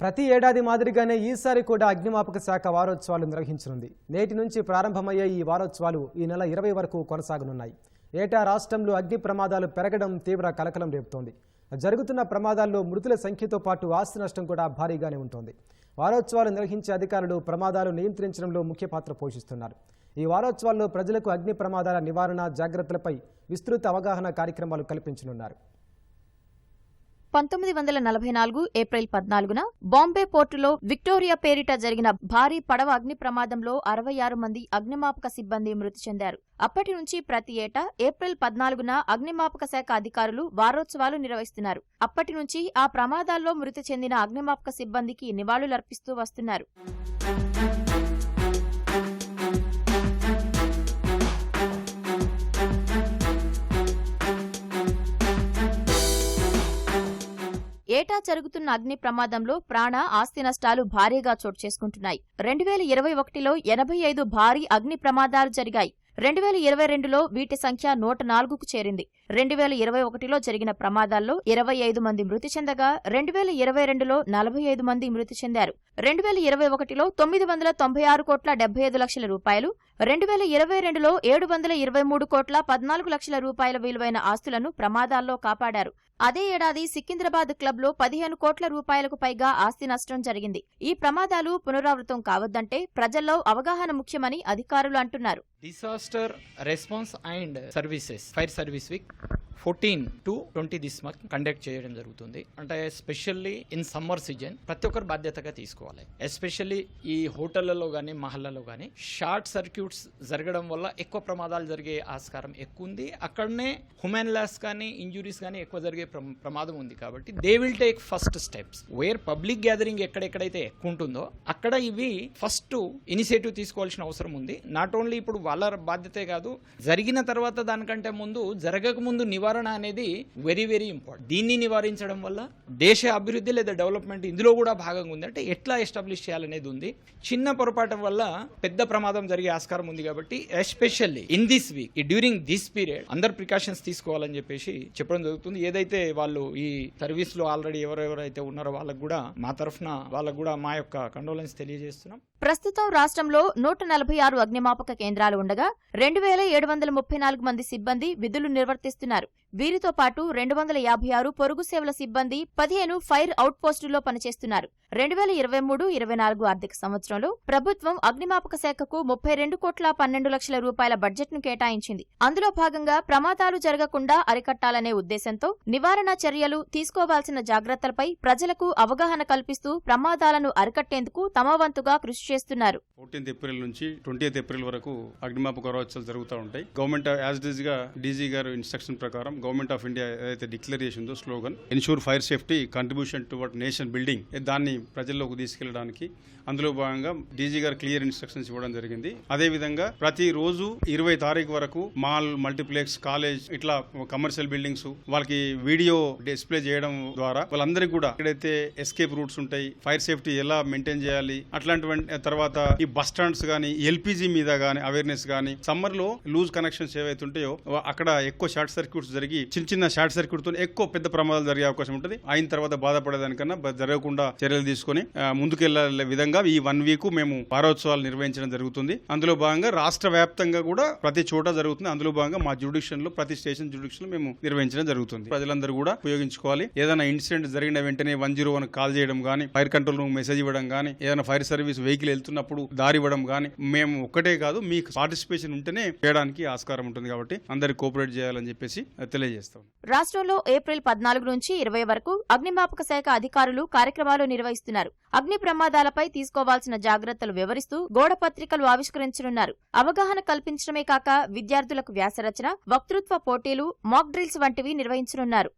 ప్రతి ఏడాది మాదిరిగానే ఈసారి కూడా అగ్నిమాపక శాఖ వారోత్సవాలు నిర్వహించనుంది. నేటి నుంచి ప్రారంభమయ్యే ఈ వారోత్సవాలు ఈ నెల ఇరవై వరకు కొనసాగనున్నాయి. ఏటా రాష్ట్రంలో అగ్ని ప్రమాదాలు పెరగడం తీవ్ర కలకలం రేపుతోంది. జరుగుతున్న ప్రమాదాల్లో మృతుల సంఖ్యతో పాటు ఆస్తి నష్టం కూడా భారీగానే ఉంటుంది. వారోత్సవాలు నిర్వహించే అధికారులు ప్రమాదాలు నియంత్రించడంలో ముఖ్య పాత్ర పోషిస్తున్నారు. ఈ వారోత్సవాల్లో ప్రజలకు అగ్ని ప్రమాదాల నివారణ జాగ్రత్తలపై విస్తృత అవగాహన కార్యక్రమాలు కల్పించనున్నారు. పంతొమ్మిది వందల నలభై నాలుగు ఏప్రిల్ పద్నాలుగున బాంబే పోర్టులో విక్టోరియా పేరిట జరిగిన భారీ పడవ అగ్ని ప్రమాదంలో అరవై ఆరు మంది అగ్నిమాపక సిబ్బంది మృతి చెందారు. అప్పటి నుంచి ప్రతి ఏటా ఏప్రిల్ పద్నాలుగున అగ్నిమాపక శాఖ అధికారులు వారోత్సవాలు నిర్వహిస్తున్నారు. అప్పటి నుంచి ఆ ప్రమాదాల్లో మృతి చెందిన అగ్నిమాపక సిబ్బందికి నివాళులర్పిస్తూ వస్తున్నారు. ఏటా జరుగుతున్న అగ్ని ప్రమాదంలో ప్రాణ ఆస్తి నష్టాలు భారీగా చోటు చేసుకుంటున్నాయి. రెండు వేల ఇరవై ఒకటిలో ఎనభై ఐదు భారీ అగ్ని ప్రమాదాలు జరిగాయి. రెండు వేల ఇరవై రెండులో వీటి సంఖ్య నూట నాలుగుకు చేరింది. రెండు వేల ఇరవై ఒకటిలో జరిగిన ప్రమాదాల్లో ఇరవై ఐదు మంది మృతి చెందగా రెండు వేల ఇరవై రెండులో నలభై ఐదు మంది మృతి చెందారు. రెండు వేల ఇరవై ఒకటిలో తొమ్మిది వందల తొంభై ఆరు కోట్ల డెబ్బై ఐదు లక్షల రూపాయలు రెండు వేల ఇరవై రెండులో ఏడు వందల ఇరవై మూడు కోట్ల పద్నాలుగు లక్షల రూపాయల విలువైన ఆస్తులను ప్రమాదాల్లో కాపాడారు. అదే ఏడాది సికింద్రాబాద్ క్లబ్లో పదిహేను కోట్ల రూపాయలకు పైగా ఆస్తి నష్టం జరిగింది. ఈ ప్రమాదాలు పునరావృతం కావద్దంటే ప్రజల్లో అవగాహన ముఖ్యమని అధికారులు అంటున్నారు. Disaster response and services fire service week fourteen to twenty this month conduct చేయడం జరుగుతుంది. అంటే ఎస్పెషల్లీ ఇన్ సమ్మర్ సీజన్ ప్రతి ఒక్కరు బాధ్యతగా తీసుకోవాలి. ఎస్పెషల్లీ ఈ హోటళ్ళలో కానీ మహల్లలో కానీ షార్ట్ సర్క్యూట్స్ జరగడం వల్ల ఎక్కువ ప్రమాదాలు జరిగే ఆస్కారం ఎక్కువ ఉంది అక్కడనే హ్యూమన్ లాస్ కానీ ఇంజురీస్ కానీ ఎక్కువ జరిగే ప్రమాదం ఉంది కాబట్టి they will take first steps. Where public gathering ఎక్కడెక్కడైతే ఎక్కువ ఉంటుందో అక్కడ ఇవి ఫస్ట్ ఇనిషియేటివ్ తీసుకోవాల్సిన అవసరం ఉంది. నాట్ ఓన్లీ ఇప్పుడు వాళ్ళ బాధ్యతే కాదు జరిగిన తర్వాత దానికంటే ముందు జరగక ముందు నివారణ అనేది వెరీ వెరీ ఇంపార్టెంట్ దీన్ని నివారించడం వల్ల దేశ అభివృద్ధి లేదా డెవలప్మెంట్ ఇందులో కూడా భాగంగా ఉంది. అంటే ఎట్లా ఎస్టాబ్లిష్ చేయాలనేది ఉంది. చిన్న పొరపాటు వల్ల పెద్ద ప్రమాదం జరిగే ఆస్కారం ఉంది కాబట్టి especially in this week during this period అందరు ప్రికాషన్స్ తీసుకోవాలని చెప్పేసి చెప్పడం జరుగుతుంది. ఏదైతే వాళ్ళు ఈ సర్వీస్లో ఆల్రెడీ ఎవరెవరైతే ఉన్నారో వాళ్ళకు కూడా మా తరఫున వాళ్ళకు కూడా మా యొక్క కండోలెన్స్ తెలియజేస్తున్నాం. ప్రస్తుతం రాష్ట్రంలో నూట నలభై ఆరు అగ్నిమాపక కేంద్రాలు ఉండగా రెండు వేల ఏడు వందల ముప్పై నాలుగు మంది సిబ్బంది విధులు నిర్వర్తిస్తున్నారు. వీరితో పాటు రెండు వందల యాభై ఆరు పొరుగు సేవల సిబ్బంది పదిహేను ఫైర్ అవుట్ పోస్టుల్లో పనిచేస్తున్నారు. రెండు వేల ఇరవై మూడు ఇరవై నాలుగు ఆర్థిక సంవత్సరంలో ప్రభుత్వం అగ్నిమాపక శాఖకు ముప్పై రెండు కోట్ల పన్నెండు లక్షల రూపాయల బడ్జెట్ను కేటాయించింది. అందులో భాగంగా ప్రమాదాలు జరగకుండా అరికట్టాలనే ఉద్దేశంతో నివారణ చర్యలు తీసుకోవాల్సిన జాగ్రత్తలపై ప్రజలకు అవగాహన కల్పిస్తూ ప్రమాదాలను అరికట్టేందుకు తమ వంతుగా కృషి చేస్తున్నారు. ఫోర్టీన్త్ ఏప్రిల్ నుంచి ఏప్రిల్ వరకు అగ్నిమాపక జరుగుతూ ఉంటాయి. గవర్నమెంట్ యాజ్గా డీజీ గారు ఇన్స్ట్రక్షన్ ప్రకారం గవర్నమెంట్ ఆఫ్ ఇండియా ఏదైతే డిక్లేర్ చేసిందో slogan ensure fire safety contribution to what nation building దాన్ని ప్రజల్లోకి తీసుకెళ్ళడానికి అందులో భాగంగా డీజీ గారు క్లియర్ ఇన్స్ట్రక్షన్స్ ఇవ్వడం జరిగింది. అదే విధంగా ప్రతి రోజు ఇరవై తారీఖు వరకు మాల్ మల్టీప్లెక్స్ కాలేజ్ ఇట్లా కమర్షియల్ బిల్డింగ్స్ వాళ్ళకి వీడియో డిస్ప్లే చేయడం ద్వారా వాళ్ళందరికీ కూడా ఎక్కడైతే ఎస్కేప్ రూట్స్ ఉంటాయి ఫైర్ సేఫ్టీ ఎలా మెయింటైన్ చేయాలి అట్లాంటి తర్వాత ఈ బస్ స్టాండ్స్ కానీ ఎల్పిజి మీద కానీ అవేర్నెస్ కానీ సమ్మర్లో లూజ్ కనెక్షన్స్ ఏవైతే ఉంటాయో అక్కడ ఎక్కువ షార్ట్ సర్క్యూట్స్ జరిగి చిన్న చిన్న షార్ట్ సర్క్యూట్తో ఎక్కువ పెద్ద ప్రమాదాలు జరిగే అవకాశం ఉంటుంది. అయిన తర్వాత బాధపడేదానికన్నా జరగకుండా చర్యలు తీసుకొని ముందుకెళ్ళే విధంగా ఈ వన్ వీక్ మేము వారోత్సవాలు నిర్వహించడం జరుగుతుంది. అందులో భాగంగా రాష్ట్ర వ్యాప్తంగా కూడా ప్రతి చోట జరుగుతుంది. అందులో భాగంగా మా జ్యుడిక్షన్లో ప్రతి స్టేషన్ జ్యుడిక్షన్ మేము నిర్వహించడం జరుగుతుంది. ప్రజలందరూ కూడా ఉపయోగించుకోవాలి. ఏదైనా ఇన్సిడెంట్ జరిగిన వెంటనే వన్ జీరో వన్ కాల్ చేయడం కానీ ఫైర్ కంట్రోల్ రూమ్ మెసేజ్ ఇవ్వడం కానీ ఏదైనా ఫైర్ సర్వీస్ వెహికల్ వెళ్తున్నప్పుడు దారి ఇవ్వడం కానీ మేము ఒక్కటే కాదు మీకు పార్టిసిపేషన్ ఉంటేనే చేయడానికి ఆస్కారం ఉంటుంది కాబట్టి అందరికి కోఆపరేట్ చేయాలని చెప్పేసి తెలియజేస్తాం రాష్ట్రంలో ఏప్రిల్ పద్నాలుగు నుంచి ఇరవై వరకు అగ్నిమాపక శాఖ అధికారులు కార్యక్రమాలు నిర్వహిస్తున్నారు. అగ్ని ప్రమాదాలపై తీసుకోవాల్సిన జాగ్రత్తలు వివరిస్తూ గోడ పత్రికలు ఆవిష్కరించనున్నారు. అవగాహన కల్పించడమే కాక విద్యార్థులకు వ్యాసరచన వక్తృత్వ పోటీలు మాక్ డ్రిల్స్ వంటివి నిర్వహించనున్నారు.